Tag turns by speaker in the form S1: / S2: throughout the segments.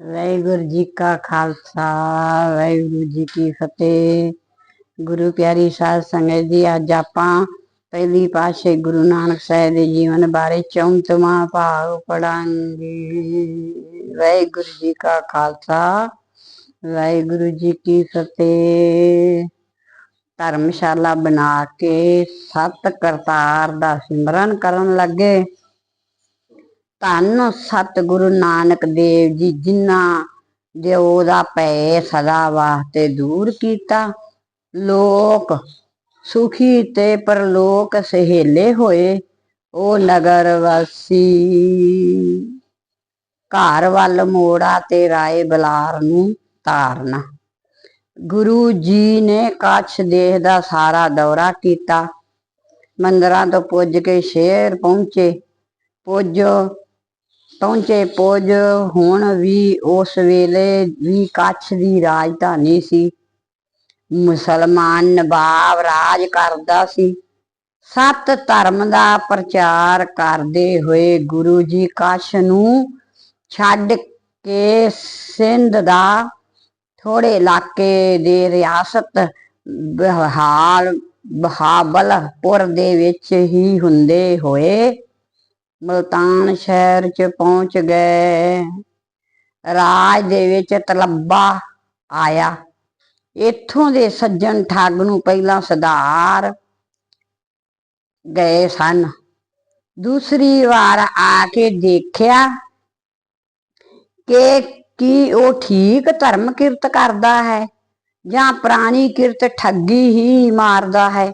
S1: ਵਾਹਿਗੁਰੂ ਜੀ ਕਾ ਖਾਲਸਾ, ਵਾਹਿਗੁਰੂ ਜੀ ਕੀ ਫਤਿਹ। ਗੁਰੂ ਪਿਆਰੀ ਸਾਧ ਸੰਗਤ ਜੀ, ਅੱਜ ਆਪਾਂ ਪਹਿਲੀ ਪਾਤਸ਼ਾਹੀ ਗੁਰੂ ਨਾਨਕ ਸਾਹਿਬ ਦੇ ਜੀਵਨ ਬਾਰੇ 34ਵਾਂ ਭਾਗ ਪੜਾਂਗੇ ਵਾਹਿਗੁਰੂ ਜੀ ਕਾ ਖਾਲਸਾ, ਵਾਹਿਗੁਰੂ ਜੀ ਕੀ ਫਤਿਹ। ਧਰਮਸ਼ਾਲਾ ਬਣਾ ਕੇ ਸਤ ਕਰਤਾਰ ਦਾ ਸਿਮਰਨ ਕਰਨ ਲੱਗੇ। ਧੰਨ ਸਤਿਗੁਰੂ ਨਾਨਕ ਦੇਵ ਜੀ, ਜਿਨ੍ਹਾਂ ਦੇ ਉਹਦਾ ਭੈ ਸਦਾ ਵਾਸਤੇ ਦੂਰ ਕੀਤਾ। ਲੋਕ ਸੁਖੀ ਤੇ ਪਰਲੋਕ ਸਹੇਲੇ ਹੋਏ, ਉਹ ਨਗਰ ਵਾਸੀ। ਘਰ ਵੱਲ ਮੋੜਾ ਤੇ ਰਾਏ ਬਲਾਰ ਨੂੰ ਤਾਰਨਾ ਗੁਰੂ ਜੀ ਨੇ ਕੱਛ ਦੇਹ ਦਾ ਸਾਰਾ ਦੌਰਾ ਕੀਤਾ। ਮੰਦਰਾਂ ਤੋਂ ਪੁੱਜ ਕੇ ਸ਼ੇਰ ਪਹੁੰਚੇ। ਪੁੱਜ ਪਹੁੰਚੇ ਪੁੱਜ, ਹੁਣ ਵੀ ਉਸ ਵੇਲੇ ਵੀ ਕੱਛ ਦੀ ਰਾਜਧਾਨੀ ਸੀ। ਮੁਸਲਮਾਨ ਨਵਾਬ ਰਾਜ ਕਰਦਾ ਸੀ। ਸਤ ਧਰਮ ਦਾ ਪ੍ਰਚਾਰ ਕਰਦੇ ਹੋਏ ਗੁਰੂ ਜੀ ਕੱਛ ਨੂੰ ਛੱਡ ਕੇ ਸਿੰਧ ਦਾ ਥੋੜੇ ਇਲਾਕੇ ਦੇ ਰਿਆਸਤ ਬਹਾਲ, ਬਹਾਬਲਪੁਰ ਦੇ ਵਿੱਚ ਹੀ ਹੁੰਦੇ ਹੋਏ ਮਲਤਾਨ ਸ਼ਹਿਰ ਚ ਪਹੁੰਚ ਗਏ। ਰਾਜ ਦੇ ਵਿੱਚ ਤਲੱਬਾ ਆਇਆ। ਇੱਥੋਂ ਦੇ ਸੱਜਣ ਠੱਗ ਨੂੰ ਪਹਿਲਾਂ ਸਧਾਰ ਗਏ ਸਨ। ਦੂਸਰੀ ਵਾਰ ਆ ਕੇ ਦੇਖਿਆ ਕਿ ਕੀ ਉਹ ਠੀਕ ਧਰਮ ਕਿਰਤ ਕਰਦਾ ਹੈ ਜਾਂ ਪ੍ਰਾਣੀ ਕਿਰਤ ਠੱਗੀ ਹੀ ਮਾਰਦਾ ਹੈ।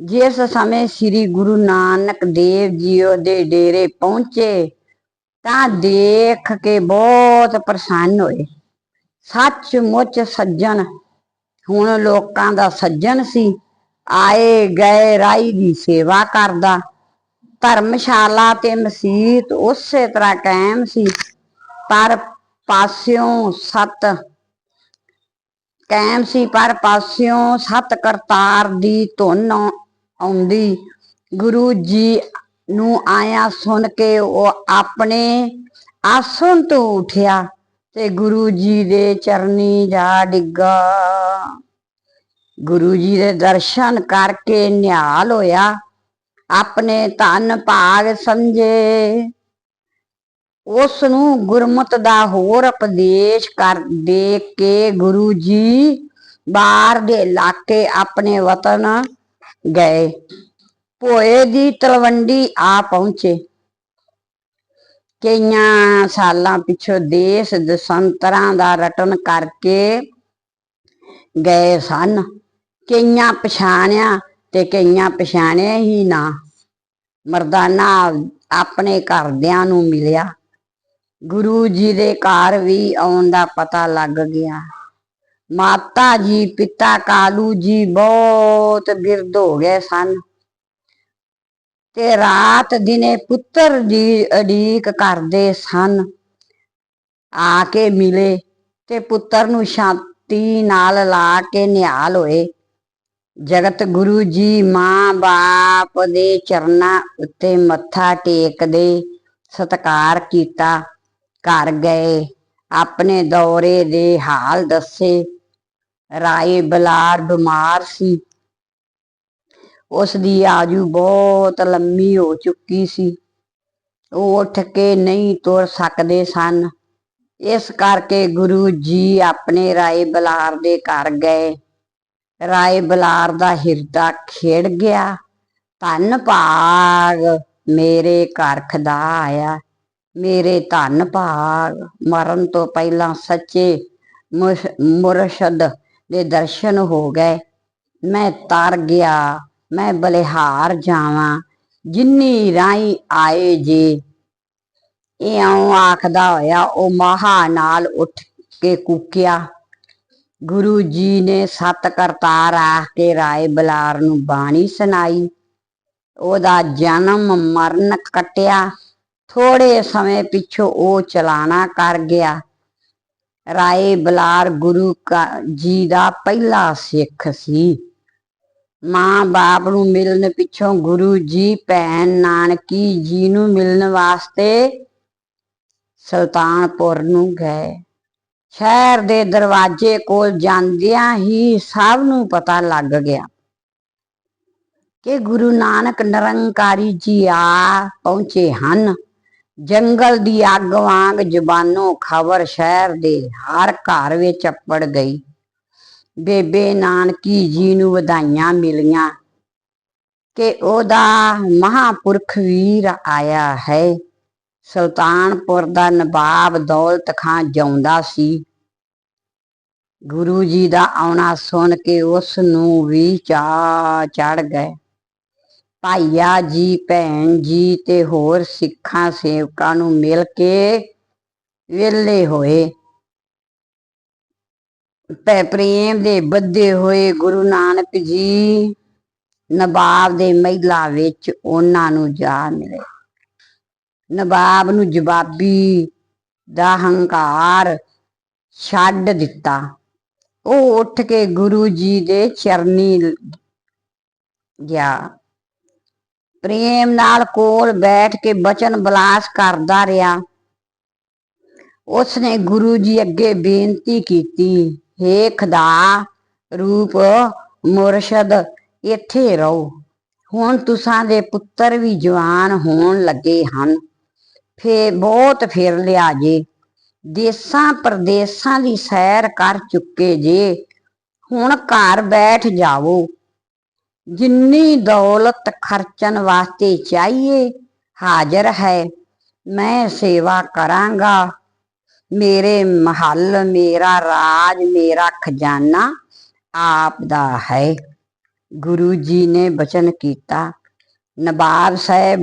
S1: ਜਿਸ ਸਮੇਂ ਸ੍ਰੀ ਗੁਰੂ ਨਾਨਕ ਦੇਵ ਜੀ ਦੇ ਡੇਰੇ ਪਹੁੰਚੇ, ਤਾਂ ਦੇਖ ਕੇ ਬਹੁਤ ਪ੍ਰਸੰਨ ਹੋਏ। ਸੱਚਮੁੱਚ ਸੱਜਣ, ਹੁਣ ਲੋਕਾਂ ਦਾ ਸੱਜਣ ਸੀ। ਆਏ ਗਏ ਰਾਈ ਦੀ ਸੇਵਾ ਕਰਦਾ। ਧਰਮਸ਼ਾਲਾ ਤੇ ਮਸਜਿਦ ਉਸੇ ਤਰ੍ਹਾਂ ਕਾਇਮ ਸੀ। ਪਰ ਪਾਸਿਓਂ ਸਤ ਕਾਇਮ ਸੀ, ਪਰ ਪਾਸਿਓਂ ਸਤ ਕਰਤਾਰ ਦੀ ਧੁਨ ਆਉਂਦੀ। ਗੁਰੂ ਜੀ ਨੂੰ ਆਇਆ ਸੁਣ ਕੇ ਉਹ ਆਪਣੇ ਆਸਣ ਤੋਂ ਉਠਿਆ ਤੇ ਗੁਰੂ ਜੀ ਦੇ ਚਰਨੀ ਜਾ ਡਿੱਗਾ। ਗੁਰੂ ਜੀ ਦੇ ਦਰਸ਼ਨ ਕਰਕੇ ਨਿਹਾਲ ਹੋਇਆ, ਆਪਣੇ ਧਨ ਭਾਗ ਸਮਝੇ। ਉਸ ਨੂੰ ਗੁਰਮਤ ਦਾ ਹੋਰ ਉਪਦੇਸ਼ ਕਰ ਦੇ ਕੇ ਗੁਰੂ ਜੀ ਬਾਹਰ ਦੇ ਇਲਾਕੇ ਆਪਣੇ ਵਤਨ ਗਏ। ਭੋਏ ਦੀ ਤਲਵੰਡੀ ਆ ਪਹੁੰਚੇ। ਕਈਆਂ ਸਾਲਾਂ ਪਿੱਛੋਂ ਦੇਸ਼ ਦਸੰਤਰਾਂ ਦਾ ਰਟਨ ਕਰਕੇ ਗਏ ਸਨ। ਕਈਆਂ ਪਛਾਣਿਆ ਤੇ ਕਈਆਂ ਪਛਾਣਿਆ ਹੀ ਨਾ। ਮਰਦਾਨਾ ਆਪਣੇ ਘਰਦਿਆਂ ਨੂੰ ਮਿਲਿਆ। ਗੁਰੂ ਜੀ ਦੇ ਘਰ ਵੀ ਆਉਣ ਦਾ ਪਤਾ ਲੱਗ ਗਿਆ। ਮਾਤਾ ਜੀ, ਪਿਤਾ ਕਾਲੂ ਜੀ ਬਹੁਤ ਬਿਰਧ ਹੋ ਗਏ ਸਨ। ਤੇ ਰਾਤ ਦਿਨੇ ਪੁੱਤਰ ਦੀ ਅਡੀਕ ਕਰਦੇ ਸਨ। ਆ ਕੇ ਮਿਲੇ ਤੇ ਪੁੱਤਰ ਨੂੰ ਸ਼ਾਂਤੀ ਨਾਲ ਲਾ ਕੇ ਨਿਹਾਲ ਹੋਏ। ਜਗਤ ਗੁਰੂ ਜੀ ਮਾਂ ਬਾਪ ਦੇ ਚਰਨਾਂ ਉੱਤੇ ਮੱਥਾ ਟੇਕਦੇ ਸਤਕਾਰ ਕੀਤਾ। ਘਰ ਗਏ, ਆਪਣੇ ਦੌਰੇ ਦੇ ਹਾਲ ਦੱਸੇ। ਰਾਏ ਬਲਾਰ ਬਿਮਾਰ ਸੀ। ਉਸ ਦੀ ਆਜੂ ਬਹੁਤ ਲੰਮੀ ਹੋ ਚੁੱਕੀ ਸੀ। ਉਹ ਉੱਠ ਕੇ ਨਹੀਂ ਤੁਰ ਸਕਦੇ ਸਨ। ਇਸ ਕਰਕੇ ਗੁਰੂ ਜੀ ਆਪਣੇ ਰਾਏ ਬਲਾਰ ਦੇ ਘਰ ਗਏ। ਰਾਏ ਬਲਾਰ ਦਾ ਹਿਰਦਾ ਖੇੜ ਗਿਆ। ਧੰਨ ਭਾਗ ਮੇਰੇ ਘਰ ਖਦਾ ਆਇਆ। ਮੇਰੇ ਧੰਨ ਭਾਗ ਮਰਨ ਤੋਂ ਪਹਿਲਾਂ ਸੱਚੇ ਮੁਰਸ਼ਦ ਦੇ ਦਰਸ਼ਨ ਹੋ ਗਏ। ਮੈਂ ਤਰ ਗਿਆ, ਮੈਂ ਬਲਿਹਾਰ ਜਾਵਾਂ। ਜਿੰਨੀ ਰਾਈ ਆਏ ਜੇ ਇਉਂ ਆਖਦਾ ਹੋਇਆ, ਉਹ ਮਹਾ ਨਾਲ ਉੱਠ ਕੇ ਕੂਕਿਆ। ਗੁਰੂ ਜੀ ਨੇ ਸਤ ਕਰਤਾਰ ਆਖ ਕੇ ਰਾਏ ਬਲਾਰ ਨੂੰ ਬਾਣੀ ਸੁਣਾਈ। ਉਹਦਾ ਜਨਮ ਮਰਨ ਕਟਿਆ। ਥੋੜੇ ਸਮੇਂ ਪਿੱਛੋਂ ਉਹ ਚਲਾਣਾ ਕਰ ਗਿਆ। ਰਾਏ ਬਲਾਰ ਗੁਰੂ ਜੀ ਦਾ ਪਹਿਲਾ ਸਿੱਖ ਸੀ। ਮਾਂ ਬਾਪ ਨੂੰ ਮਿਲਣ ਪਿੱਛੋਂ ਗੁਰੂ ਜੀ ਭੈਣ ਨਾਨਕੀ ਜੀ ਨੂੰ ਮਿਲਣ ਵਾਸਤੇ ਸੁਲਤਾਨਪੁਰ ਨੂੰ ਗਏ। ਸ਼ਹਿਰ ਦੇ ਦਰਵਾਜ਼ੇ ਕੋਲ ਜਾਂਦਿਆਂ ਹੀ ਸਭ ਨੂੰ ਪਤਾ ਲੱਗ ਗਿਆ ਕਿ ਗੁਰੂ ਨਾਨਕ ਨਿਰੰਕਾਰੀ ਜੀ ਆ ਪਹੁੰਚੇ ਹਨ। ਜੰਗਲ ਦੀ ਅੱਗ ਵਾਂਗ ਜ਼ੁਬਾਨੋਂ ਖਬਰ ਸ਼ਹਿਰ ਦੇ ਹਰ ਘਰ ਵਿੱਚ ਅੱਪੜ ਗਈ। ਬੇਬੇ ਨਾਨਕੀ ਜੀ ਨੂੰ ਵਧਾਈਆਂ ਮਿਲੀਆਂ ਕਿ ਉਹਦਾ ਮਹਾਪੁਰਖ ਵੀਰ ਆਇਆ ਹੈ। ਸੁਲਤਾਨਪੁਰ ਦਾ ਨਵਾਬ ਦੌਲਤ ਖਾਂ ਜਿਉਂਦਾ ਸੀ। ਗੁਰੂ ਜੀ ਦਾ ਆਉਣਾ ਸੁਣ ਕੇ ਉਸ ਨੂੰ ਵੀ ਚਾ ਚੜ ਗਏ। ਭਾਈਆ ਜੀ, ਭੈਣ ਜੀ ਤੇ ਹੋਰ ਸਿੱਖਾਂ ਸੇਵਕਾਂ ਨੂੰ ਮਿਲ ਕੇ ਵਿਹਲੇ ਹੋਏ। ਪੈ ਪ੍ਰੇਮ ਦੇ ਬੱਧੇ ਹੋਏ ਗੁਰੂ ਨਾਨਕ ਜੀ, ਨਵਾਬ ਦੇ ਮਹਿਲਾ ਵਿੱਚ ਉਹਨਾਂ ਨੂੰ ਜਾ ਮਿਲੇ। ਨਵਾਬ ਨੂੰ ਜਵਾਬੀ ਦਾ ਹੰਕਾਰ ਛੱਡ ਦਿੱਤਾ। ਉਹ ਉੱਠ ਕੇ ਗੁਰੂ ਜੀ ਦੇ ਚਰਨੀ ਗਿਆ। ਪ੍ਰੇਮ ਨਾਲ ਕੋਲ ਬੈਠ ਕੇ ਬਚਨ ਬਲਾਸ ਕਰਦਾ ਰਿਹਾ। ਉਸਨੇ ਗੁਰੂ ਜੀ ਅੱਗੇ ਬੇਨਤੀ ਕੀਤੀ, ਹੇ ਖੁਦਾ, ਰੂਪ ਮੁਰਸ਼ਦ, ਇੱਥੇ ਰਹੋ। ਹੁਣ ਤੁਸਾਂ ਦੇ ਪੁੱਤਰ ਵੀ ਜਵਾਨ ਹੋਣ ਲੱਗੇ ਹਨ। ਫੇ ਬਹੁਤ ਫਿਰ ਲਿਆ ਜੇ। ਦੇਸਾਂ ਪ੍ਰਦੇਸਾਂ ਦੀ ਸੈਰ ਕਰ ਚੁੱਕੇ ਜੇ। ਹੁਣ ਘਰ ਬੈਠ ਜਾਵੋ। ਜਿੰਨੀ ਦੌਲਤ ਖਰਚਣ ਵਾਸਤੇ ਚਾਹੀਏ, ਹਾਜ਼ਰ ਹੈ। ਮੈਂ ਸੇਵਾ ਕਰਾਂਗਾ। ਮੇਰੇ ਮਹੱਲ, ਮੇਰਾ ਰਾਜ, ਮੇਰਾ ਖਜ਼ਾਨਾ ਆਪ ਦਾ ਹੈ। ਗੁਰੂ ਜੀ ਨੇ ਬਚਨ ਕੀਤਾ ਨਵਾਬ ਸਾਹਿਬ,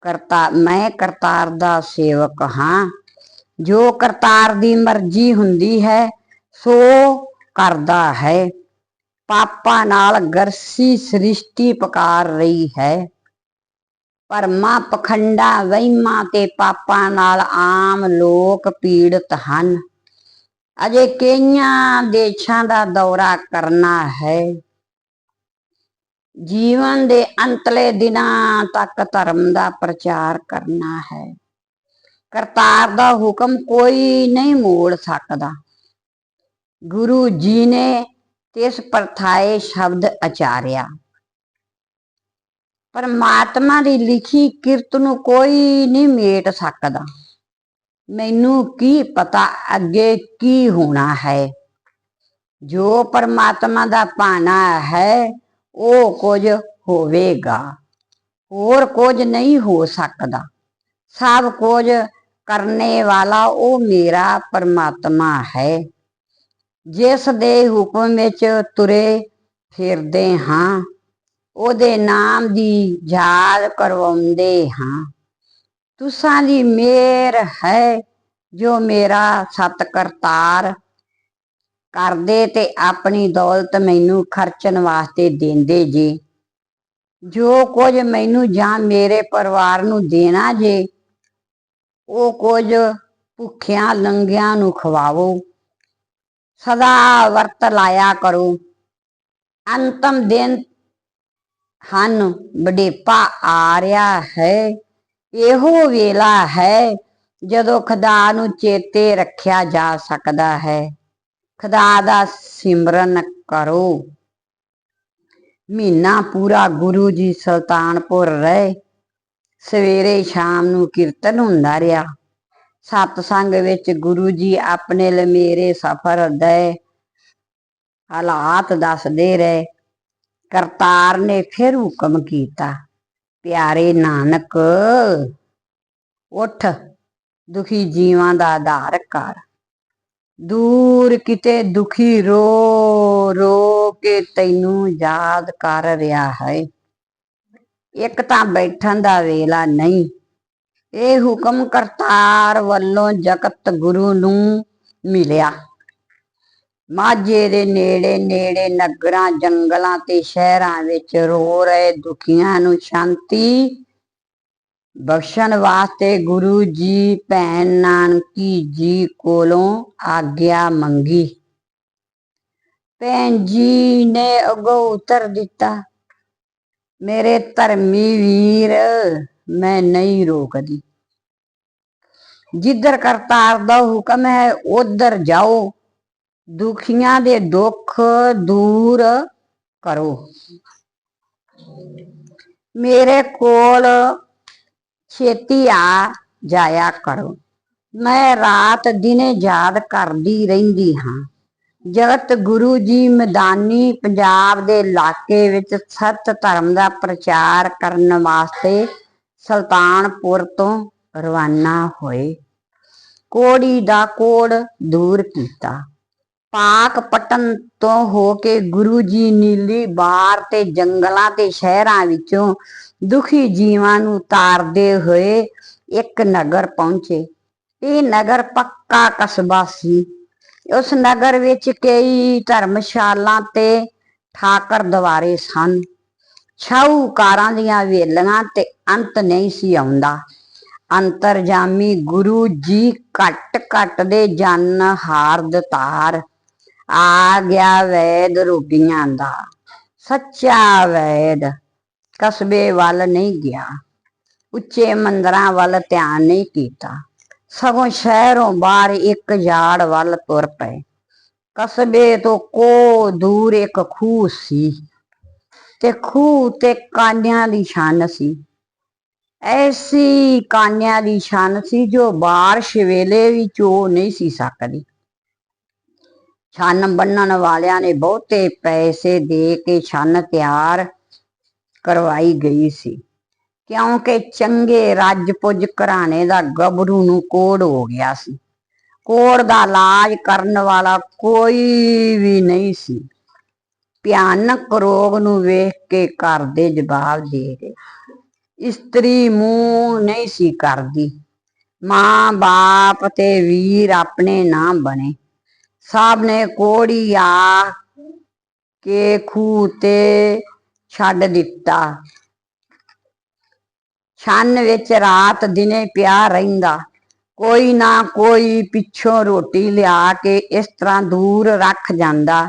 S1: ਕਰਤਾ, ਮੈਂ ਕਰਤਾਰ ਦਾ ਸੇਵਕ ਹਾਂ। ਜੋ ਕਰਤਾਰ ਦੀ ਮਰਜ਼ੀ ਹੁੰਦੀ ਹੈ, ਸੋ ਕਰਦਾ ਹੈ। ਪਾਪਾਂ ਨਾਲ ਗਰਸੀ ਸ੍ਰਿਸ਼ਟੀ ਪਕਾਰ ਰਹੀ ਹੈ। ਪਰਮਾ ਪਖੰਡਾ, ਵਹਿਮਾਂ ਤੇ ਪਾਪਾਂ ਨਾਲ ਆਮ ਲੋਕ ਪੀੜਤ ਹਨ। ਅਜੇ ਕਈਆਂ ਦੇਸ਼ਾਂ ਦਾ ਦੌਰਾ ਕਰਨਾ ਹੈ। ਜੀਵਨ ਦੇ ਅੰਤਲੇ ਦਿਨਾਂ ਤੱਕ ਧਰਮ ਦਾ ਪ੍ਰਚਾਰ ਕਰਨਾ ਹੈ। ਕਰਤਾਰ ਦਾ ਹੁਕਮ ਕੋਈ ਨਹੀਂ ਮੋੜ ਸਕਦਾ। ਗੁਰੂ ਜੀ ਨੇ ਤਿਸ ਪਰਥਾਏ ਸ਼ਬਦ ਆਚਾਰਿਆ ਪਰਮਾਤਮਾ ਦੀ ਲਿਖੀ ਕਿਰਤ ਨੂੰ ਕੋਈ ਨਹੀਂ ਮੇਟ ਸਕਦਾ। ਮੈਨੂੰ ਕੀ ਪਤਾ ਅੱਗੇ ਕੀ ਹੋਣਾ ਹੈ? ਜੋ ਪਰਮਾਤਮਾ ਦਾ ਪਾਣਾ ਹੈ, ਉਹ ਕੁਝ ਹੋਵੇਗਾ। ਹੋਰ ਕੁਝ ਨਹੀਂ ਹੋ ਸਕਦਾ। ਸਭ ਕੁਝ ਕਰਨੇ ਵਾਲਾ ਉਹ ਮੇਰਾ ਪਰਮਾਤਮਾ ਹੈ। ਜਿਸ ਦੇ ਹੁਕਮ ਵਿੱਚ ਤੁਰੇ ਫਿਰਦੇ ਹਾਂ, ਉਹਦੇ ਨਾਮ ਦੀ ਯਾਦ ਕਰਵਾਉਂਦੇ ਹਾਂ। ਤੁਸਾਂ ਦੀ ਮਿਹਰ ਹੈ ਜੋ ਮੇਰਾ ਸਤ ਕਰਤਾਰ ਕਰਦੇ ਤੇ ਆਪਣੀ ਦੌਲਤ ਮੈਨੂੰ ਖਰਚਣ ਵਾਸਤੇ ਦਿੰਦੇ ਜੀ। ਜੋ ਕੁਝ ਮੈਨੂੰ ਜਾਂ ਮੇਰੇ ਪਰਿਵਾਰ ਨੂੰ ਦੇਣਾ ਜੇ, ਉਹ ਕੁਝ ਭੁੱਖਿਆਂ ਲੰਗਿਆਂ ਨੂੰ ਖਵਾਵੋ। ਸਦਾ ਵਰਤ ਲਾਇਆ ਕਰੋ। ਅੰਤਮ ਦਿਨ ਹਨ ਵਡੇਪਾ ਆ ਰਿਹਾ ਹੈ। ਇਹੋ ਵੇਲਾ ਹੈ ਜਦੋਂ ਖੁਦਾ ਨੂੰ ਚੇਤੇ ਰੱਖਿਆ ਜਾ ਸਕਦਾ ਹੈ। ਖੁਦਾ ਦਾ ਸਿਮਰਨ ਕਰੋ। ਮਹੀਨਾ ਪੂਰਾ ਗੁਰੂ ਜੀ ਸੁਲਤਾਨਪੁਰ ਰਹੇ। ਸਵੇਰੇ ਸ਼ਾਮ ਨੂੰ ਕੀਰਤਨ ਹੁੰਦਾ ਰਿਹਾ। ਸਤਸੰਗ ਵਿੱਚ ਗੁਰੂ ਜੀ ਆਪਣੇ ਲਮੇਰੇ ਸਫਰ ਦੇ ਹਾਲਾਤ ਦੱਸਦੇ ਰਹੇ। ਕਰਤਾਰ ਨੇ ਫਿਰ ਹੁਕਮ ਕੀਤਾ, ਪਿਆਰੇ ਨਾਨਕ, ਉੱਠ, ਦੁਖੀ ਜੀਵਾਂ ਦਾ ਆਧਾਰ ਕਰ। ਦੂਰ ਕਿਤੇ ਦੁਖੀ ਰੋ ਰੋ ਕੇ ਤੈਨੂੰ ਯਾਦ ਕਰ ਰਿਹਾ ਹੈ। ਇੱਕ ਤਾਂ ਬੈਠਣ ਦਾ ਵੇਲਾ ਨਹੀਂ ਇਹ ਹੁਕਮ ਕਰਤਾਰ ਵੱਲੋਂ ਜਗਤ ਗੁਰੂ ਨੂੰ ਮਿਲਿਆ। ਮਾਝੇ ਦੇ ਨੇੜੇ ਨੇੜੇ ਨਗਰਾਂ, ਜੰਗਲਾਂ ਤੇ ਸ਼ਹਿਰਾਂ ਵਿੱਚ ਰੋ ਰਹੇ ਦੁਖੀਆਂ ਨੂੰ ਸ਼ਾਂਤੀ ਬਖਸ਼ਣ ਵਾਸਤੇ ਗੁਰੂ ਜੀ ਭੈਣ ਨਾਨਕੀ ਜੀ ਕੋਲੋਂ ਆਗਿਆ ਮੰਗੀ। ਭੈਣ ਜੀ ਨੇ ਅਗੋ ਉਤਰ ਦਿੱਤਾ, ਮੇਰੇ ਧਰਮੀ ਵੀਰ ਮੈਂ ਨਹੀਂ ਰੋਕਦੀ। ਜਿੱਧਰ ਕਰਤਾਰ ਦਾ ਹੁਕਮ ਹੈ, ਉਧਰ ਜਾਓ। ਦੁਖੀਆਂ ਦੇ ਦੁੱਖ ਦੂਰ ਕਰੋ। ਮੇਰੇ ਕੋਲ ਛੇਤੀ ਆ ਜਾਇਆ ਕਰੋ। ਮੈਂ ਰਾਤ ਦਿਨੇ ਯਾਦ ਕਰਦੀ ਰਹਿੰਦੀ ਹਾਂ। ਜਗਤ ਗੁਰੂ ਜੀ ਮੈਦਾਨੀ ਪੰਜਾਬ ਦੇ ਇਲਾਕੇ ਵਿੱਚ ਸਤ ਧਰਮ ਦਾ ਪ੍ਰਚਾਰ ਕਰਨ ਵਾਸਤੇ ਸੁਲਤਾਨਪੁਰ ਤੋਂ ਰਵਾਨਾ ਹੋਏ। ਕੋੜੀ ਦਾ ਕੋੜ ਦੂਰ ਕੀਤਾ। ਪਾਕ ਪਟਨ ਤੋਂ ਹੋ ਕੇ ਗੁਰੂ ਜੀ ਨੀਲੀ ਬਾਰ ਤੇ ਜੰਗਲਾਂ ਤੇ ਸ਼ਹਿਰਾਂ ਵਿੱਚੋਂ ਦੁਖੀ ਜੀਵਾਂ ਨੂੰ ਤਾਰਦੇ ਹੋਏ ਇੱਕ ਨਗਰ ਪਹੁੰਚੇ। ਇਹ ਨਗਰ ਪੱਕਾ ਕਸਬਾ ਸੀ। ਉਸ ਨਗਰ ਵਿੱਚ ਕਈ ਧਰਮਸ਼ਾਲਾ ਤੇ ਠਾਕਰ ਦਵਾਰੇ ਸਨ। ਸ਼ਾਹੂਕਾਰਾਂ ਦੀਆਂ ਵੇਲੀਆਂ ਤੇ ਅੰਤ ਨਹੀਂ ਸੀ ਆਉਂਦਾ। ਅੰਤਰਜਾਮੀ ਗੁਰੂ ਜੀ ਘਟ ਘਟ ਦੇ ਜਨ ਹਾਰ ਦਤਾਰ। ਆ ਗਿਆ ਵੈਦ ਰੋਗੀਆਂ ਦਾ, ਸੱਚਾ ਵੈਦ। ਕਸਬੇ ਵੱਲ ਨਹੀਂ ਗਿਆ, ਉੱਚੇ ਮੰਦਰਾਂ ਵੱਲ ਧਿਆਨ ਨਹੀਂ ਕੀਤਾ। ਸਗੋਂ ਸ਼ਹਿਰੋਂ ਬਾਹਰ ਇੱਕ ਯਾਰਡ ਵੱਲ ਤੁਰ ਪਏ। ਕਸਬੇ ਤੋਂ ਕੋ ਦੂਰ ਇੱਕ ਖੂਹ ਸੀ। ਤੇ ਖੂਹ ਤੇ ਕਾਨਿਆਂ ਦੀ ਛਾਨ ਸੀ। ਐਸੀ ਕਾਨਿਆਂ ਦੀ ਛਾਨ ਸੀ ਜੋ ਬਾਰਿਸ਼ ਵੇਲੇ ਵੀ ਚੋ ਨਹੀਂ ਸੀ ਸਕਦੀ। ਛੰਨ ਬੰਨਣ ਵਾਲਿਆਂ ਨੇ ਬਹੁਤੇ ਪੈਸੇ ਦੇ ਕੇ ਛੰਨ ਤਿਆਰ ਕਰਵਾਈ ਗਈ ਸੀ। ਕਿਉਂਕਿ ਚੰਗੇ ਰੱਜ-ਪੁੱਜ ਘਰਾਣੇ ਦਾ ਗੱਭਰੂ ਨੂੰ ਕੋੜ ਹੋ ਗਿਆ ਸੀ। ਕੋੜ ਦਾ ਇਲਾਜ ਕਰਨ ਵਾਲਾ ਕੋਈ ਵੀ ਨਹੀਂ ਸੀ। ਭਿਆਨਕ ਰੋਗ ਨੂੰ ਵੇਖ ਕੇ ਘਰ ਦੇ ਜਵਾਬ ਦੇ ਰਹੇ। ਇਸਤਰੀ ਮੂੰਹ ਨਹੀਂ ਸੀ ਕਰਦੀ। ਮਾਂ ਬਾਪ ਤੇ ਵੀਰ ਆਪਣੇ ਨਾ ਬਣੇ। ਸਭ ਨੇ ਕੋੜੀ ਆ ਕੇ ਖੂਹ ਤੇ ਛੱਡ ਦਿੱਤਾ। ਛੰਨ ਵਿੱਚ ਰਾਤ ਦਿਨੇ ਪਿਆ ਰਹਿੰਦਾ। ਕੋਈ ਨਾ ਕੋਈ ਪਿੱਛੋਂ ਰੋਟੀ ਲਿਆ ਕੇ ਇਸ ਤਰ੍ਹਾਂ ਦੂਰ ਰੱਖ ਜਾਂਦਾ।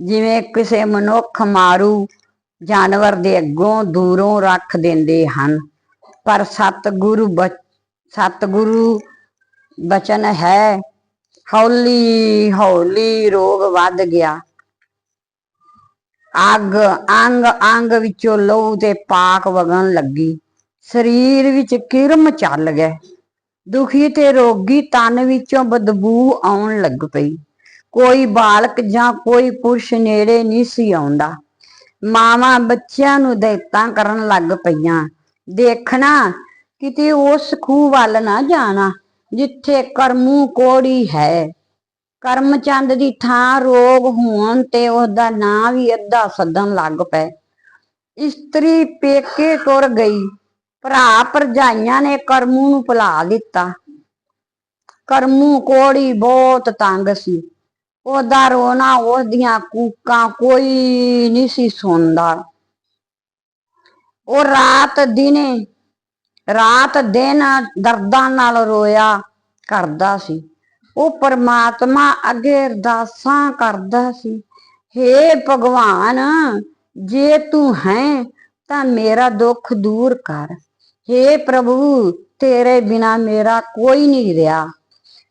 S1: ਜਿਵੇਂ ਕਿਸੇ ਮਨੁੱਖ ਮਾਰੂ ਜਾਨਵਰ ਦੇ ਅੱਗੋਂ ਦੂਰੋਂ ਰੱਖ ਦਿੰਦੇ ਹਨ। ਪਰ ਸਤਿਗੁਰੂ ਬਚ- ਸਤਿਗੁਰੂ ਬਚਨ ਹੈ। ਹੌਲੀ ਹੌਲੀ ਰੋਗ ਵੱਧ ਗਿਆ। ਅੱਗ, ਅੰਗ ਅੰਗ ਵਿੱਚੋਂ ਲਹੂ ਤੇ ਪਾਕ ਵਗਣ ਲੱਗੀ। ਸਰੀਰ ਵਿੱਚ ਕਿਰਮ ਚੱਲ ਗਏ ਦੁਖੀ ਤੇ ਰੋਗੀ ਤਨ ਵਿੱਚੋਂ ਬਦਬੂ ਆਉਣ ਲੱਗ ਪਈ। ਕੋਈ ਬਾਲਕ ਜਾਂ ਕੋਈ ਪੁਰਸ਼ ਨੇੜੇ ਨਹੀਂ ਸੀ ਆਉਂਦਾ। ਮਾਵਾਂ ਬੱਚਿਆਂ ਨੂੰ ਦੇਤਾਂ ਕਰਨ ਲੱਗ ਪਈਆਂ। ਦੇਖਣਾ, ਕਿਤੇ ਉਸ ਖੂਹ ਵੱਲ ਨਾ ਜਾਣਾ, ਜਿੱਥੇ ਕਰਮੂ ਕੋੜੀ ਹੈ। ਕਰਮਚੰਦ ਦੀ ਥਾਂ ਰੋਗ ਹੋਣ ਤੇ ਉਹਦਾ ਨਾਂ ਵੀ ਅੱਧਾ ਸੱਦਣ ਲੱਗ ਪਏ ਇਸਤਰੀ ਪੇਕੇ ਤੁਰ ਗਈ। ਭਰਾ ਭਰਜਾਈਆਂ ਨੇ ਕਰਮੂ ਨੂੰ ਭੁਲਾ ਦਿੱਤਾ। ਕਰਮੂ ਕੋੜੀ ਬਹੁਤ ਤੰਗ ਸੀ। ਉਹਦਾ ਰੋਣਾ, ਉਹਦੀਆਂ ਕੂਕਾਂ, ਕੋਈ ਨਹੀਂ ਸੀ ਸੁਣਦਾ। ਉਹ ਰਾਤ ਦਿਨੇ, ਰਾਤ ਦਿਨ ਦਰਦਾਂ ਨਾਲ ਰੋਇਆ ਕਰਦਾ ਸੀ। ਉਹ ਪਰਮਾਤਮਾ ਅੱਗੇ ਅਰਦਾਸਾਂ ਕਰਦਾ ਸੀ। ਹੇ ਭਗਵਾਨ, ਜੇ ਤੂੰ ਹੈ, ਤਾਂ ਮੇਰਾ ਦੁੱਖ ਦੂਰ ਕਰ। ਹੇ ਪ੍ਰਭੂ, ਤੇਰੇ ਬਿਨਾ ਮੇਰਾ ਕੋਈ ਨਹੀਂ ਰਿਹਾ।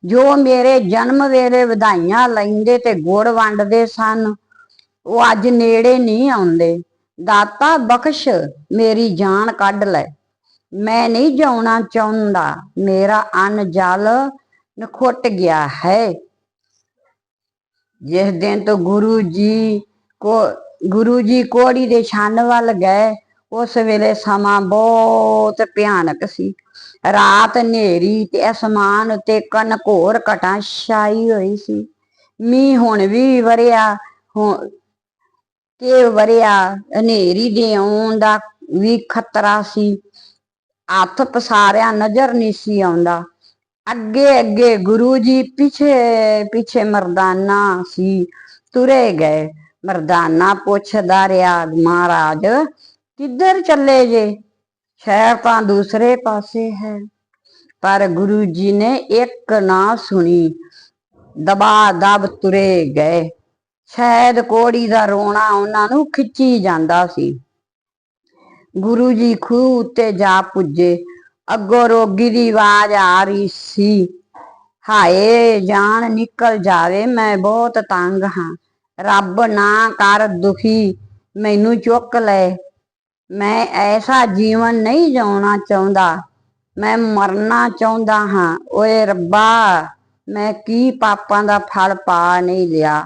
S1: ਜੋ ਮੇਰੇ ਜਨਮ ਵੇਲੇ ਵਧਾਈਆਂ ਲੈਂਦੇ ਤੇ ਗੁੜ ਵੰਡਦੇ ਸਨ, ਉਹ ਅੱਜ ਨੇੜੇ ਨਹੀਂ ਆਉਂਦੇ। ਦਾਤਾ ਬਖਸ਼, ਮੇਰੀ ਜਾਨ ਕੱਢ ਲੈ। ਮੈਂ ਨਹੀਂ ਜਾਉਣਾ ਚਾਹੁੰਦਾ, ਮੇਰਾ ਅੰਨ ਜਲ ਨਖੁੱਟ ਗਿਆ ਹੈ। ਜਿਸ ਦਿਨ ਤੋਂ ਗੁਰੂ ਜੀ ਕੋ, ਗੁਰੂ ਜੀ ਕੋੜੀ ਦੇ ਛੰਨ ਵੱਲ ਗਏ, ਉਸ ਵੇਲੇ ਸਮਾਂ ਬਹੁਤ ਭਿਆਨਕ ਸੀ। ਰਾਤ ਹਨੇਰੀ ਤੇ ਅਸਮਾਨ ਉੱਤੇ ਕਨਕੋਰ ਘਟਾਂ ਛਾਈ ਹੋਈ ਸੀ। ਮੀਂਹ ਹੁਣ ਵੀ ਵਰਿਆ, ਹੁਣ ਵਰਿਆ, ਹਨੇਰੀ ਦੇ ਆਉਣ ਦਾ ਵੀ ਖਤਰਾ ਸੀ। ਹੱਥ ਪਸਾਰਿਆ, ਨਜ਼ਰ ਨਹੀਂ ਸੀ ਆਉਂਦਾ। ਅੱਗੇ ਅੱਗੇ ਗੁਰੂ ਜੀ ਪਿੱਛੇ ਪਿੱਛੇ ਮਰਦਾਨਾ ਸੀ, ਤੁਰੇ ਗਏ। ਮਰਦਾਨਾ ਪੁੱਛਦਾ ਰਿਹਾ, ਮਹਾਰਾਜ, ਕਿੱਧਰ ਚੱਲੇ ਜੇ? ਸ਼ਹਿਰ ਤਾਂ ਦੂਸਰੇ ਪਾਸੇ ਹੈ, ਪਰ ਗੁਰੂ ਜੀ ਨੇ ਇੱਕ ਨਾ ਸੁਣੀ। ਦਬਾ ਦਬ ਤੁਰੇ ਗਏ। ਸ਼ਾਇਦ ਕੋੜੀ ਦਾ ਰੋਣਾ ਉਹਨਾਂ ਨੂੰ ਖਿੱਚੀ ਜਾਂਦਾ ਸੀ। ਗੁਰੂ ਜੀ ਖੂਹ ਉੱਤੇ ਜਾ ਪੁੱਜੇ। ਅੱਗੋਂ ਰੋਗੀ ਦੀ ਆਵਾਜ਼ ਆ ਰਹੀ ਸੀ, ਹਾਏ, ਜਾਨ ਨਿਕਲ ਜਾਵੇ, ਮੈਂ ਬਹੁਤ ਤੰਗ ਹਾਂ। ਰੱਬ ਨਾ ਕਰ ਦੁਖੀ, ਮੈਨੂੰ ਚੁੱਕ ਲੈ। ਮੈਂ ਐਸਾ ਜੀਵਨ ਨਹੀਂ ਜਿਉਣਾ ਚਾਹੁੰਦਾ। ਮੈਂ ਮਰਨਾ ਚਾਹੁੰਦਾ ਹਾਂ। ਓਏ ਰੱਬਾ, ਮੈਂ ਕੀ ਪਾਪਾਂ ਦਾ ਫਲ ਪਾ ਨਹੀਂ ਲਿਆ।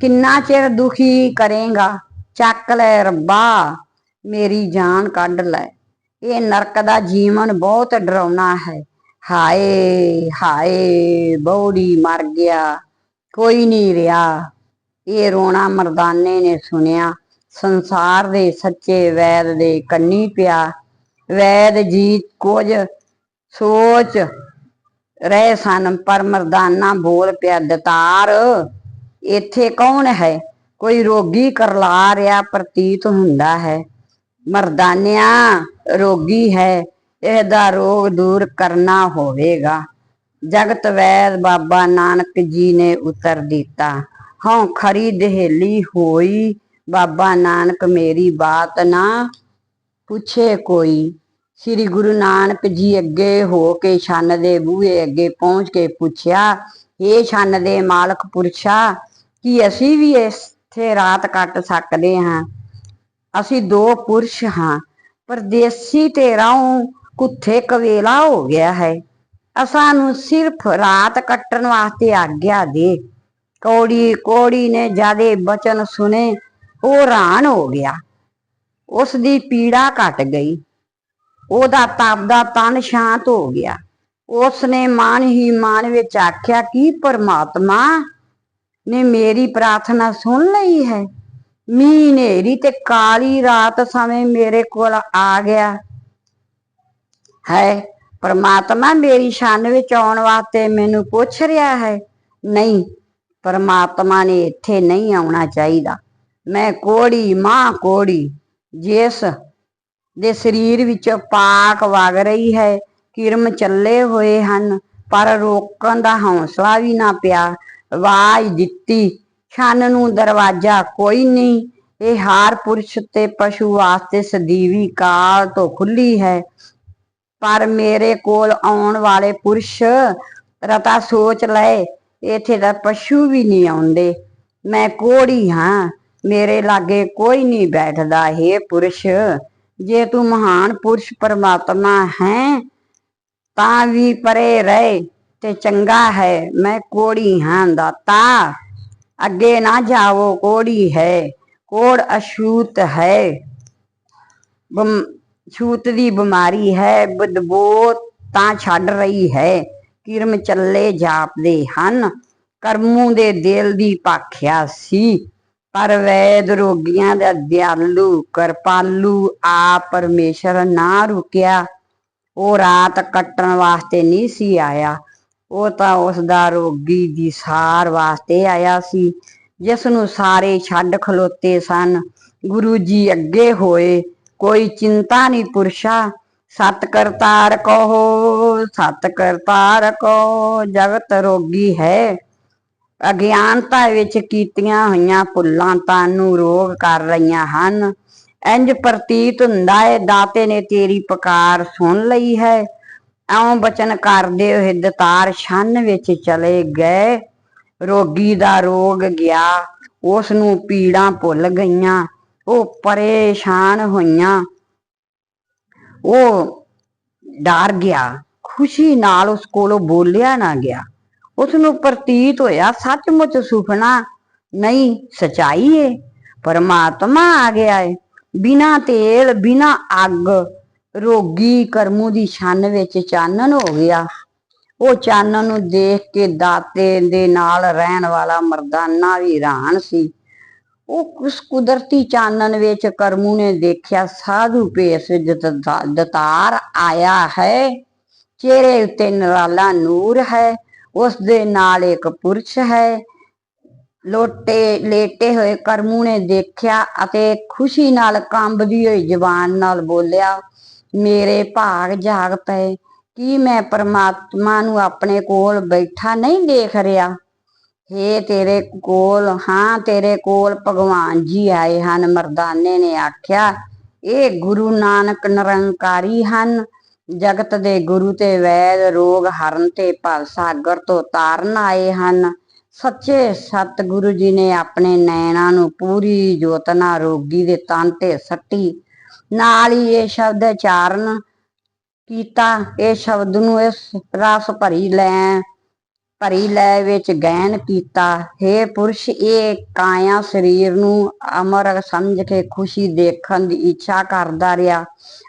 S1: ਕਿੰਨਾ ਚਿਰ ਦੁਖੀ ਕਰੇਗਾ? ਚੱਕ ਲੈ ਰੱਬਾ, ਮੇਰੀ ਜਾਨ ਕੱਢ ਲੈ। ਇਹ ਨਰਕ ਦਾ ਜੀਵਨ ਬਹੁਤ ਡਰਾਉਣਾ ਹੈ। ਹਾਏ ਹਾਏ, ਬੌੜੀ ਮਰ ਗਿਆ। ਕੋਈ ਨਹੀਂ ਰਿਹਾ। ਇਹ ਰੋਣਾ ਮਰਦਾਨੇ ਨੇ ਸੁਣਿਆ। ਸੰਸਾਰ ਦੇ ਸੱਚੇ ਵੈਦ ਦੇ ਕੰਨੀ ਪਿਆ। ਵੈਦ ਜੀ ਕੁਝ ਸੋਚ ਰਹੇ ਸਨ, ਪਰ ਮਰਦਾਨਾ ਬੋਲ ਪਿਆ, ਦਤਾਰ, ਇੱਥੇ ਕੌਣ ਹੈ? ਕੋਈ ਰੋਗੀ ਕਰਲਾ ਰਿਹਾ ਪ੍ਰਤੀਤ ਹੁੰਦਾ ਹੈ। ਮਰਦਾਨਿਆ, ਰੋਗੀ ਹੈ, ਇਹਦਾ ਰੋਗ ਦੂਰ ਕਰਨਾ ਹੋਵੇਗਾ। ਜਗਤ ਵੈਦ ਬਾਬਾ ਨਾਨਕ ਜੀ ਨੇ ਉਤਰ ਦਿੱਤਾ ਹਾਂ ਖਰੀ ਦਹੇਲੀ ਹੋਈ ਬਾਬਾ ਨਾਨਕ ਮੇਰੀ ਬਾਤ ਨਾ ਪੁੱਛੇ ਕੋਈ। ਸ੍ਰੀ ਗੁਰੂ ਨਾਨਕ ਜੀ ਅੱਗੇ ਹੋ ਕੇ ਛੰਨ ਦੇ ਬੂਹੇ ਅੱਗੇ ਪਹੁੰਚ ਕੇ ਪੁੱਛਿਆ, ਇਹ ਛੰਨ ਦੇ ਮਾਲਕ ਪੁਰਸ਼ਾ, ਕੀ ਅਸੀਂ ਵੀ ਇੱਥੇ ਰਾਤ ਕੱਟ ਸਕਦੇ ਹਾਂ? ਅਸੀਂ ਦੋ ਪੁਰਸ਼ ਹਾਂ ਪਰਦੇਸੀ ਤੇ ਰਾਉ ਕੁੱਥੇ ਕਵੇਲਾ ਹੋ ਗਿਆ ਹੈ। ਅਸਾਂ ਨੂੰ ਸਿਰਫ ਰਾਤ ਕੱਟਣ ਵਾਸਤੇ ਆਗਿਆ ਦੇ। ਕੌੜੀ ਕੋੜੀ ਨੇ ਜਾਦੇ ਬਚਨ ਸੁਨੇ ਉਹ ਰਾਣ ਹੋ ਗਿਆ। ਉਸ ਦੀ ਪੀੜਾ ਘਟ ਗਈ। ਉਹਦਾ ਤਪਦਾ ਤਨ ਸ਼ਾਂਤ ਹੋ ਗਿਆ। ਉਸ ਨੇ ਮਨ ਹੀ ਮਨ ਵਿੱਚ ਆਖਿਆ, ਕਿ ਪਰਮਾਤਮਾ ਨੇ ਮੇਰੀ ਪ੍ਰਾਰਥਨਾ ਸੁਣ ਲਈ ਹੈ? ਮੀਂਹ ਨੇਰੀ ਤੇ ਕਾਲੀ ਰਾਤ ਸਮੇਂ ਮੇਰੇ ਕੋਲ ਆ ਗਿਆ ਹੈ। ਪਰਮਾਤਮਾ ਮੇਰੀ ਸ਼ਾਨ ਵਿੱਚ ਆਉਣ ਵਾਸਤੇ ਮੈਨੂੰ ਪੁੱਛ ਰਿਹਾ ਹੈ। ਨਹੀਂ, ਪਰਮਾਤਮਾ ਨੇ ਇੱਥੇ ਨਹੀਂ ਆਉਣਾ ਚਾਹੀਦਾ। ਮੈਂ ਕੋੜੀ, ਮਾਂ ਕੋੜੀ, ਜਿਸ ਦੇ ਸਰੀਰ ਵਿੱਚ ਪਾਕ ਵਗ ਰਹੀ ਹੈ, ਕਿਰਮ ਚੱਲੇ ਹੋਏ ਹਨ, ਪਰ ਰੋਕਣ ਦਾ ਹੌਸਲਾ ਵੀ ਨਾ ਪਿਆ। ਆਵਾਜ਼ ਦਿੱਤੀ, ਛੰਨ ਨੂੰ ਦਰਵਾਜ਼ਾ ਕੋਈ ਨਹੀਂ, ਇਹ ਹਾਰ ਪੁਰਸ਼ ਤੇ ਪਸ਼ੂ ਵਾਸਤੇ ਸਦੀਵੀ ਕਾਲ ਤੋਂ ਖੁੱਲੀ ਹੈ। ਪਰ ਮੇਰੇ ਕੋਲ ਆਉਣ ਵਾਲੇ ਪੁਰਸ਼ ਰਤਾ ਸੋਚ ਲਏ, ਇੱਥੇ ਤਾਂ ਪਸ਼ੂ ਵੀ ਨਹੀਂ ਆਉਂਦੇ। ਮੈਂ ਕੋੜੀ ਹਾਂ ਮੇਰੇ ਲਾਗੇ ਕੋਈ ਨਹੀਂ ਬੈਠਦਾ, ਹੈ ਪੁਰਸ਼। ਜੇ ਤੂੰ ਮਹਾਨ ਪੁਰਸ਼ ਪਰਮਾਤਮਾ ਹੈ, ਤਾਂ ਵੀ ਪਰੇ ਰਹੇ ਤੇ ਚੰਗਾ ਹੈ, ਮੈਂ ਕੋੜੀ ਹਾਂ ਦਾਤਾ। ਅੱਗੇ ਨਾ ਜਾਵੋ, ਕੋੜੀ ਹੈ, ਕੋੜ ਅਛੂਤ ਹੈ। ਬਮ, ਛੂਤ ਦੀ ਬਿਮਾਰੀ ਹੈ ਬਦਬੋ ਤਾਂ ਛੱਡ ਰਹੀ ਹੈ, ਕਿਰਮ ਚੱਲੇ ਜਾਪਦੇ ਹਨ। ਕਰਮੂ ਦੇ ਦਿਲ ਦੀ ਪਾਖਿਆ ਸੀ। ਪਰ ਵੈਦ ਰੋਗੀਆਂ ਦਾ ਦਿਆਲੂ, ਕਿਰਪਾਲੂ ਆ ਪਰਮੇਸ਼ਰ ਨਾ ਰੁਕਿਆ। ਉਹ ਰਾਤ ਕੱਟਣ ਵਾਸਤੇ ਨਹੀਂ ਸੀ ਆਇਆ। ਉਹ ਤਾਂ ਉਸ ਦਾ ਰੋਗੀ ਦੀ ਸਾਰ ਵਾਸਤੇ ਆਇਆ ਸੀ, ਜਿਸ ਨੂੰ ਸਾਰੇ ਛੱਡ ਖਲੋਤੇ ਸਨ। ਗੁਰੂ ਜੀ ਅੱਗੇ ਹੋਏ, ਕੋਈ ਚਿੰਤਾ ਨਹੀਂ ਪੁਰਸ਼ਾ ਸਤ ਕਰਤਾਰ ਕਹੋ ਸਤ ਕਰਤਾਰ ਕਹੋ, ਜਗਤ ਰੋਗੀ ਹੈ। ਅਗਿਆਨਤਾ ਵਿੱਚ ਕੀਤੀਆਂ ਹੋਈਆਂ ਭੁੱਲਾਂ ਤਾਨੂੰ ਰੋਗ ਕਰ ਰਹੀਆਂ ਹਨ। ਇੰਜ ਪ੍ਰਤੀਤ ਹੁੰਦਾ ਹੈ, ਦਾਤੇ ਨੇ ਤੇਰੀ ਪੁਕਾਰ ਸੁਣ ਲਈ ਹੈ। ਐਉਂ ਬਚਨ ਕਰਦੇ ਹੋਏ ਦਤਾਰ ਛੰਨ ਵਿੱਚ ਚਲੇ ਗਏ। ਰੋਗੀ ਦਾ ਰੋਗ ਗਿਆ ਉਸ ਨੂੰ ਪੀੜਾਂ ਭੁੱਲ ਗਈਆਂ। ਉਹ ਪਰੇਸ਼ਾਨ ਹੋਈਆਂ। ਉਹ ਡਰ ਗਿਆ, ਖੁਸ਼ੀ ਨਾਲ ਉਸ ਕੋਲੋਂ ਬੋਲਿਆ ਨਾ ਗਿਆ। ਉਸ ਨੂੰ ਪ੍ਰਤੀਤ ਹੋਇਆ, ਸੱਚਮੁੱਚ ਸੁਪਨਾ ਨਹੀਂ, ਸਚਾਈ ਏ, ਪਰਮਾਤਮਾ ਆ ਗਿਆ ਏ। ਬਿਨਾ ਤੇਲ, ਬਿਨਾ ਅੱਗ, ਰੋਗੀ ਕਰਮੂ ਦੀ ਛੰਨ ਵਿੱਚ ਚਾਨਣ ਹੋ ਗਿਆ। ਉਹ ਚਾਨਣ ਨੂੰ ਦੇਖ ਕੇ ਦਾਤੇ ਦੇ ਨਾਲ ਰਹਿਣ ਵਾਲਾ ਮਰਦਾਨਾ ਵੀ ਹੈਰਾਨ ਸੀ। ਉਹ ਉਸ ਕੁਦਰਤੀ ਚਾਨਣ ਵਿੱਚ ਕਰਮੂ ਨੇ ਦੇਖਿਆ, ਸਾਧੂ ਭੇਸ ਦਤਾਰ ਆਇਆ ਹੈ। ਚਿਹਰੇ ਉੱਤੇ ਨਿਰਾਲਾ ਨੂਰ ਹੈ। ਉਸ ਦੇ ਨਾਲ ਇੱਕ ਪੁਰਸ਼ ਹੈ। ਲੋਟੇ, ਲੇਟੇ ਹੋਏ ਕਰਮੂ ਨੇ ਦੇਖਿਆ ਅਤੇ ਖੁਸ਼ੀ ਨਾਲ ਕੰਬਦੀ ਹੋਈ ਜ਼ਬਾਨ ਨਾਲ ਬੋਲਿਆ, ਮੇਰੇ ਭਾਗ ਜਾਗ ਪਏ, ਕੀ ਮੈਂ ਪਰਮਾਤਮਾ ਨੂੰ ਆਪਣੇ ਕੋਲ ਬੈਠਾ ਨਹੀਂ ਦੇਖ ਰਿਹਾ? ਹੇ ਤੇਰੇ ਕੋਲ, ਹਾਂ, ਤੇਰੇ ਕੋਲ ਭਗਵਾਨ ਜੀ ਆਏ ਹਨ। ਮਰਦਾਨੇ ਨੇ ਆਖਿਆ, ਇਹ ਗੁਰੂ ਨਾਨਕ ਨਿਰੰਕਾਰੀ ਹਨ। ਜਗਤ ਦੇ ਗੁਰੂ ਤੇ ਵੈਦ ਰੋਗ ਹਰਨ ਤੇ ਭਵ ਸਾਗਰ ਤੋਂ ਤਾਰਨ ਆਏ ਹਨ। ਸੱਚੇ ਸਤਿਗੁਰੂ ਜੀ ਨੇ ਆਪਣੇ ਨੈਣਾਂ ਨੂੰ ਪੂਰੀ ਜੋਤਨਾ ਰੋਗੀ ਦੇ ਤਨ ਤੇ ਸੱਟੀ। ਨਾਲ ਹੀ ਇਹ ਸ਼ਬਦ ਉਚਾਰਨ ਕੀਤਾ। ਇਹ ਸ਼ਬਦ ਨੂੰ ਇਸ ਰਸ ਭਰੀ ਲੈ ਭਰੀ ਲੈ ਵਿੱਚ ਗਹਿਣ ਕੀਤਾ। हे ਪੁਰਸ਼, ਇਹ ਕਾਇਆ ਸਰੀਰ ਨੂੰ ਅਮਰ ਸਮਝ ਕੇ ਖੁਸ਼ੀ ਦੇਖਣ ਦੀ ਇੱਛਾ ਕਰਦਾ ਰਿਹਾ।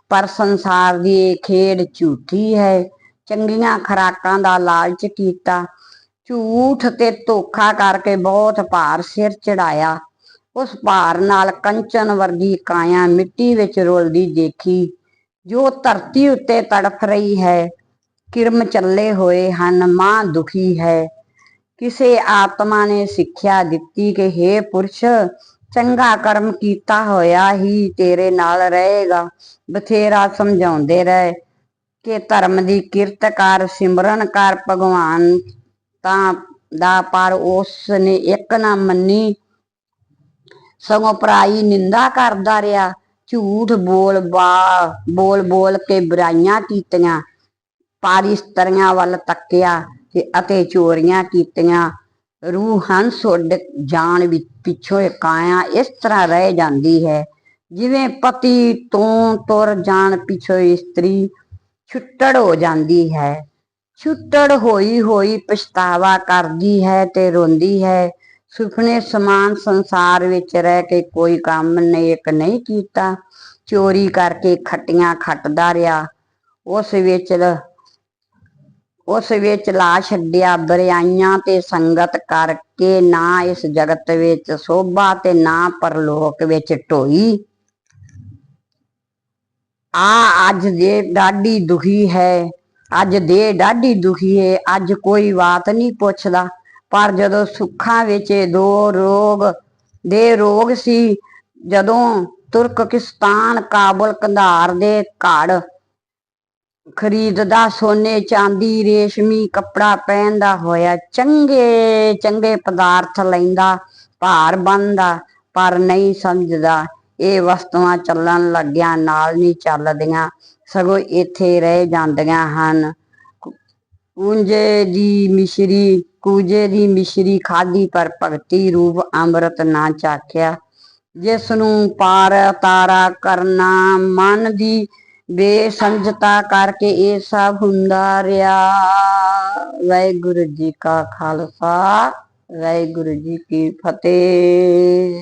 S1: ਪਰ ਸੰਸਾਰ ਦੀ ਇਹ ਖੇਡ ਝੂਠੀ ਹੈ। ਚੰਗੀਆਂ ਖਰਾਕਾਂ ਦਾ ਲਾਲਚ ਕੀਤਾ। ਝੂਠ ਤੇ ਧੋਖਾ ਕਰਕੇ ਬਹੁਤ ਭਾਰ ਸਿਰ ਚੜਾਇਆ। ਉਸ ਭਾਰ ਨਾਲ ਕੰਚਨ ਵਰਗੀ ਕਾਇਆ ਮਿੱਟੀ ਵਿੱਚ ਰੁਲਦੀ ਦੇਖੀ। ਜੋ ਧਰਤੀ ਉੱਤੇ ਤੜਫ ਰਹੀ ਹੈ, ਕਿਰਮ ਚੱਲੇ ਹੋਏ ਹਨ, ਮਾਂ ਦੁਖੀ ਹੈ। ਕਿਸੇ ਆਤਮਾ ਨੇ ਸਿੱਖਿਆ ਦਿੱਤੀ ਕਿ हे ਪੁਰਸ਼ ਚੰਗਾ ਕਰਮ ਕੀਤਾ ਹੋਇਆ ਹੀ ਤੇਰੇ ਨਾਲ ਰਹੇਗਾ। ਬਥੇਰਾ ਸਮਝਾਉਂਦੇ ਰਹੇ ਕਿ ਧਰਮ ਦੀ ਕਿਰਤ ਕਰ, ਸਿਮਰਨ ਕਰ ਭਗਵਾਨ। ਤਾਂ ਦਾ ਪਰ ਉਸ ਨੇ ਇੱਕ ਨਾ ਮੰਨੀ। ਸਗੋਂ ਪਰਾਈ ਨਿੰਦਾ ਕਰਦਾ ਰਿਹਾ। ਝੂਠ ਬੋਲ ਬਾ, ਬੋਲ ਬੋਲ ਕੇ ਬੁਰਾਈਆਂ ਕੀਤੀਆਂ। ਪਾਰਿਸਤਰੀਆਂ ਵੱਲ ਤੱਕਿਆ ਤੇ ਅਤੇ ਚੋਰੀਆਂ ਕੀਤੀਆਂ। ਰੂਹ ਹੰਸ ਉੱਡ ਜਾਣ ਵਿੱਚ ਪਿੱਛੋਂ ਕਾਇਆ ਇਸ ਤਰ੍ਹਾਂ ਰਹਿ ਜਾਂਦੀ ਹੈ। ਜਿਵੇਂ ਪਤੀ ਤੋਂ ਤੁਰ ਜਾਣ ਪਿੱਛੋਂ ਇਸਤਰੀ ਛੁੱਟੜ ਹੋ ਜਾਂਦੀ ਹੈ। ਛੁੱਟੜ ਹੋਈ ਹੋਈ ਪਛਤਾਵਾ ਕਰਦੀ ਹੈ ਤੇ ਰੋਂਦੀ ਹੈ। ਸੁਪਨੇ ਸਮਾਨ ਸੰਸਾਰ ਵਿੱਚ ਰਹਿ ਕੇ ਕੋਈ ਕੰਮ ਨੇਕ ਨਹੀਂ ਕੀਤਾ। ਚੋਰੀ ਕਰਕੇ ਖੱਟੀਆਂ ਖੱਟਦਾ ਰਿਹਾ। ਉਸ ਵਿੱਚ ਉਸ ਵਿੱਚ ਲਾ ਛੱਡਿਆ ਬਰਿਆਈਆਂ ਤੇ ਸੰਗਤ ਕਰਕੇ ਨਾ ਇਸ ਜਗਤ ਵਿੱਚ ਸੋਭਾ ਤੇ ਨਾ ਪਰਲੋਕ ਵਿੱਚ ਢੋਈ। ਆ ਅੱਜ ਦੇ ਡਾਢੀ ਦੁਖੀ ਹੈ, ਅੱਜ ਦੇ ਡਾਢੀ ਦੁਖੀ ਹੈ, ਅੱਜ ਕੋਈ ਬਾਤ ਨਹੀਂ ਪੁੱਛਦਾ। ਪਰ ਜਦੋਂ ਸੁੱਖਾਂ ਵਿੱਚ ਦੋ ਰੋਗ, ਦੇ ਰੋਗ ਸੀ, ਜਦੋਂ ਤੁਰਕਕਿਸਤਾਨ ਕਾਬਲ ਕੰਧਾਰ ਦੇ ਘੜ ਖਰੀਦਦਾ ਸੋਨੇ, ਚਾਂਦੀ, ਰੇਸ਼ਮੀ, ਕੱਪੜਾ ਪਹਿਨਦਾ ਹੋਇਆ, ਚੰਗੇ ਚੰਗੇ ਪਦਾਰਥ ਲੈਂਦਾ, ਭਾਰ ਬੰਦਾ ਪਰ ਨਹੀਂ ਸਮਝਦਾ। ਇਹ ਵਸਤੂਆਂ ਚੱਲਣ ਲੱਗਿਆ, ਨਾਲ ਨਹੀਂ ਚੱਲਦੀਆਂ, ਸਗੋਂ ਇੱਥੇ ਰਹਿ ਜਾਂਦੀਆਂ ਹਨ। ਕੁੰਜੇ ਦੀ ਮਿਸ਼ਰੀ, ਕੂਜੇ ਦੀ ਮਿਸ਼ਰੀ ਖਾਦੀ ਪਰ ਭਗਤੀ ਰੂਪ ਅੰਮ੍ਰਿਤ ਨਾ ਚਾਖਿਆ। ਜਿਸ ਨੂੰ ਪਾਰ ਤਾਰਾ ਕਰਨਾ ਮਨ ਦੀ ਬੇਸਮਝਤਾ ਕਰਕੇ ਇਹ ਸਭ ਹੁੰਦਾ ਰਿਹਾ। ਵਾਹਿਗੁਰੂ ਜੀ ਕਾ ਖਾਲਸਾ ਵਾਹਿਗੁਰੂ ਜੀ ਕੀ ਫਤਿਹ।